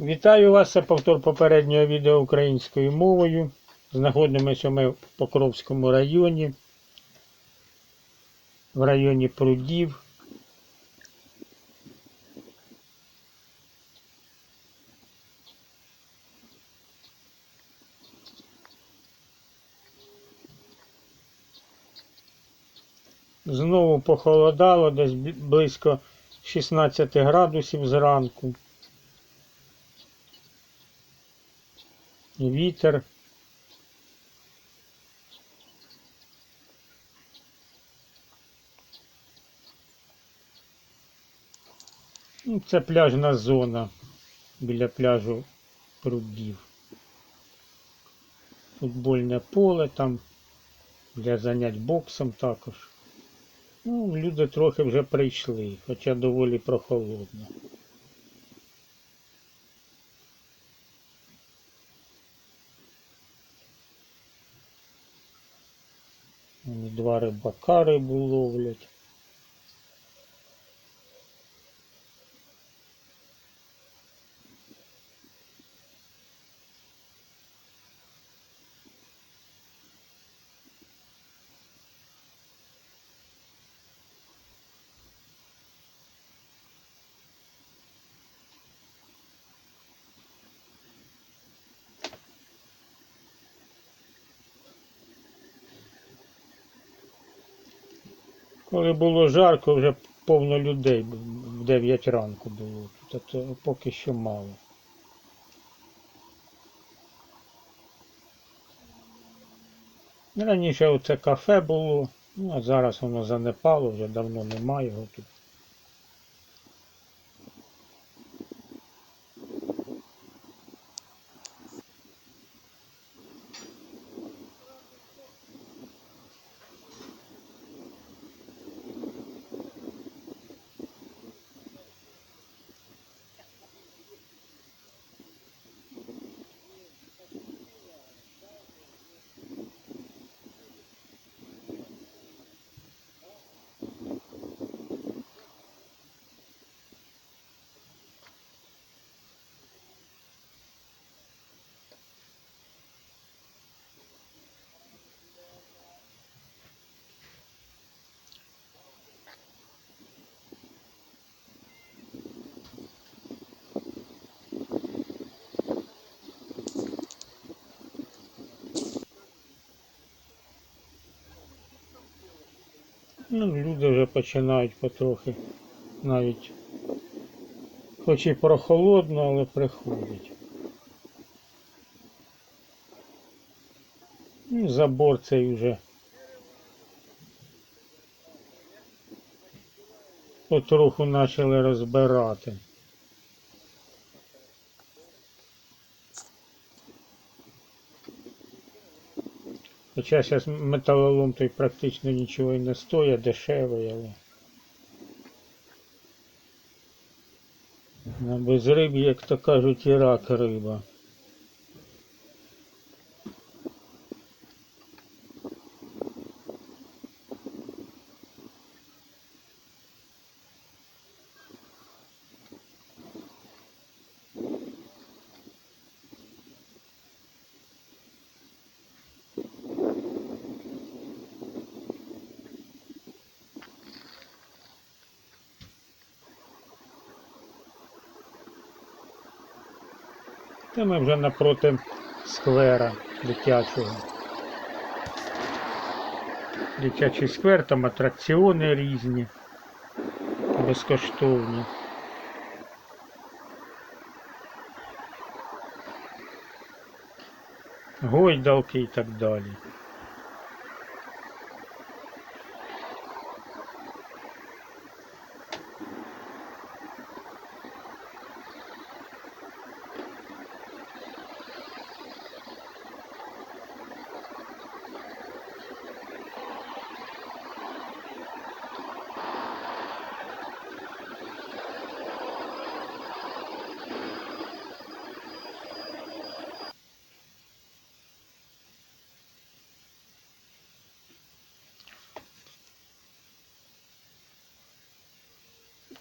Вітаю вас, це повтор попереднього відео українською мовою. Знаходимося ми в Покровському районі, в районі прудів. Знову похолодало, десь близько 16 градусів зранку. І вітер. Ну, Це пляжна зона біля пляжу прудів. Футбольне поле там для занять боксом також. Ну, люди трохи вже прийшли, хоча доволі прохолодно. Два рибака рибу ловлять. Коли було жарко, вже повно людей в 9 ранку було. Тут а то поки що мало. Раніше оце кафе було, ну а зараз воно занепало, вже давно немає його тут. Ну, люди вже починають потрохи навіть хоч і прохолодно, але приходять. Ну, забор цей вже потроху почали розбирати. Хоча зараз металолом той практично нічого і не стоїть, дешевий, але. На безриб'ї, як то кажуть, і рак риба. Та ми вже напроти сквера дитячого. Дитячий сквер, там атракціони різні, безкоштовні. Гойдалки і так далі.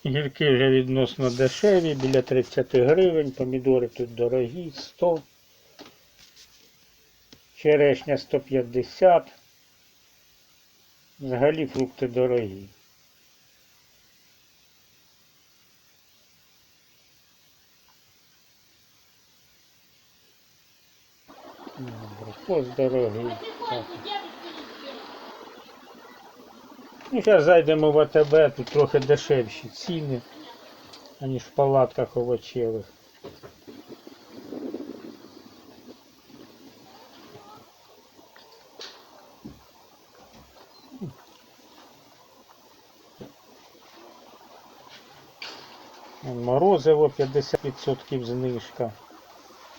Гірки вже відносно дешеві, біля 30 гривень, помідори тут дорогі, 100. Черешня 150. Взагалі фрукти дорогі. Абрикос дорогий. Так. Зараз зайдемо в АТБ, тут трохи дешевші ціни, аніж в палатках овочевих. Морозиво 50% знижка.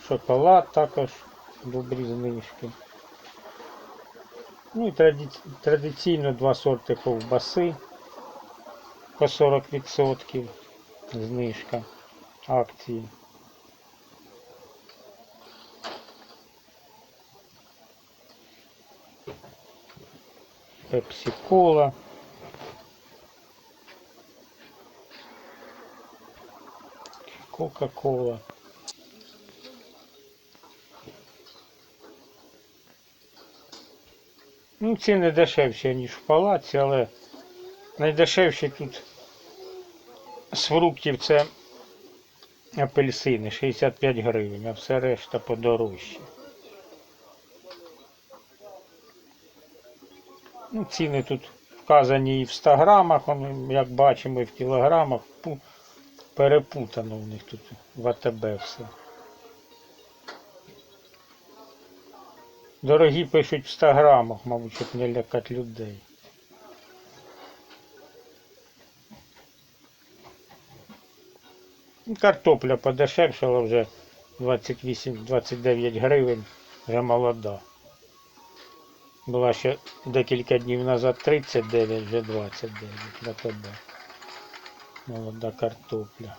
Шоколад також добрі знижки. Ну і традиційно два сорти ковбаси по 40% знижка акції. Пепсі кола. Кока-кола. Ну, ціни дешевші, ніж в палаці, але найдешевші тут з фруктів це апельсини 65 гривень, а все решта подорожче. Ну, ціни тут вказані і в 100 грамах, як бачимо, і в кілограмах. Перепутано в них тут в АТБ все. Дорогі пишуть в 100 грамах, мабуть, щоб не лякати людей. Картопля подешевшала вже 28-29 гривень, вже молода. Була ще декілька днів назад 39, вже 29 на тебе. Молода картопля.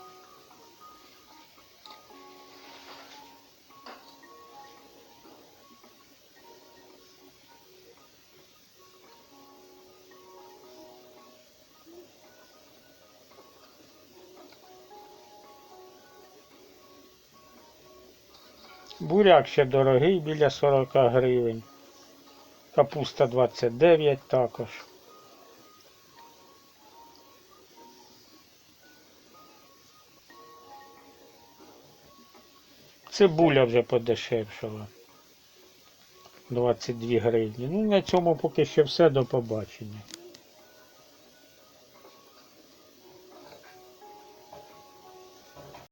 Буряк ще дорогий, біля 40 гривень. Капуста 29 також. Цибуля вже подешевшала. 22 гривні. Ну, на цьому поки що все. До побачення.